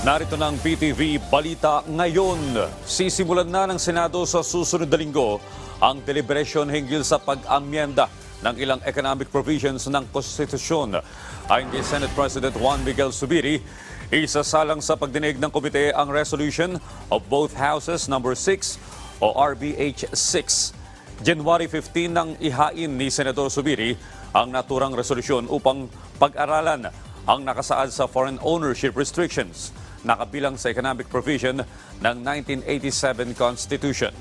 Narito na ang PTV Balita ngayon. Sisimulan na ng Senado sa susunod na linggo ang deliberation hinggil sa pag-amyenda ng ilang economic provisions ng konstitusyon. Ayon kay Senate President Juan Miguel Subiri, isasalang sa pagdinig ng komite ang resolution of both houses number 6 o RBH 6. January 15 nang ihain ni Senador Subiri ang naturang resolusyon upang pag-aralan ang nakasaad sa foreign ownership restrictions nakabilang sa economic provision ng 1987 Constitution.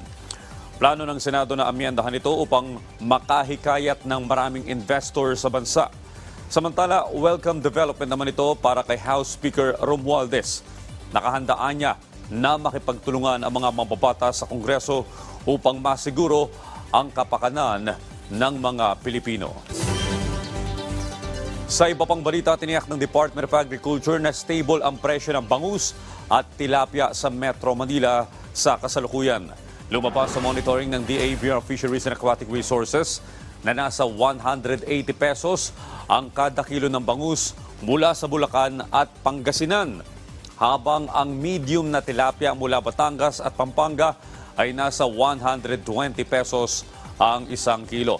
Plano ng Senado na amyendahan ito upang makahikayat ng maraming investor sa bansa. Samantala, welcome development naman ito para kay House Speaker Romualdez. Nakahandaan niya na makipagtulungan ang mga mababata sa Kongreso upang masiguro ang kapakanan ng mga Pilipino. Sa iba pang balita, tiniyak ng Department of Agriculture na stable ang presyo ng bangus at tilapia sa Metro Manila sa kasalukuyan. Lumabas sa monitoring ng DA Bureau of Fisheries and Aquatic Resources na nasa 180 pesos ang kada kilo ng bangus mula sa Bulacan at Pangasinan. Habang ang medium na tilapia mula Batangas at Pampanga ay nasa 120 pesos ang isang kilo.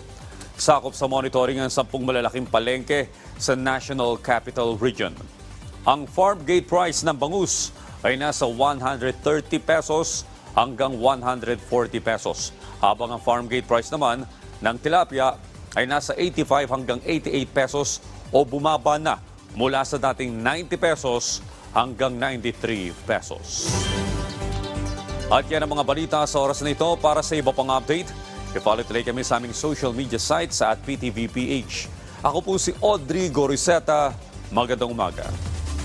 Sakop sa monitoring ang 10 malalaking palengke sa National Capital Region. Ang farm gate price ng bangus ay nasa 130 pesos hanggang 140 pesos. Habang ang farm gate price naman ng tilapia ay nasa 85 hanggang 88 pesos o bumaba na mula sa dating 90 pesos hanggang 93 pesos. At yan ang mga balita sa oras na ito para sa iba pang update. I-follow tuloy kami sa aming social media sites sa at PTVPH. Ako po si Audrey Goriseta. Magandang umaga.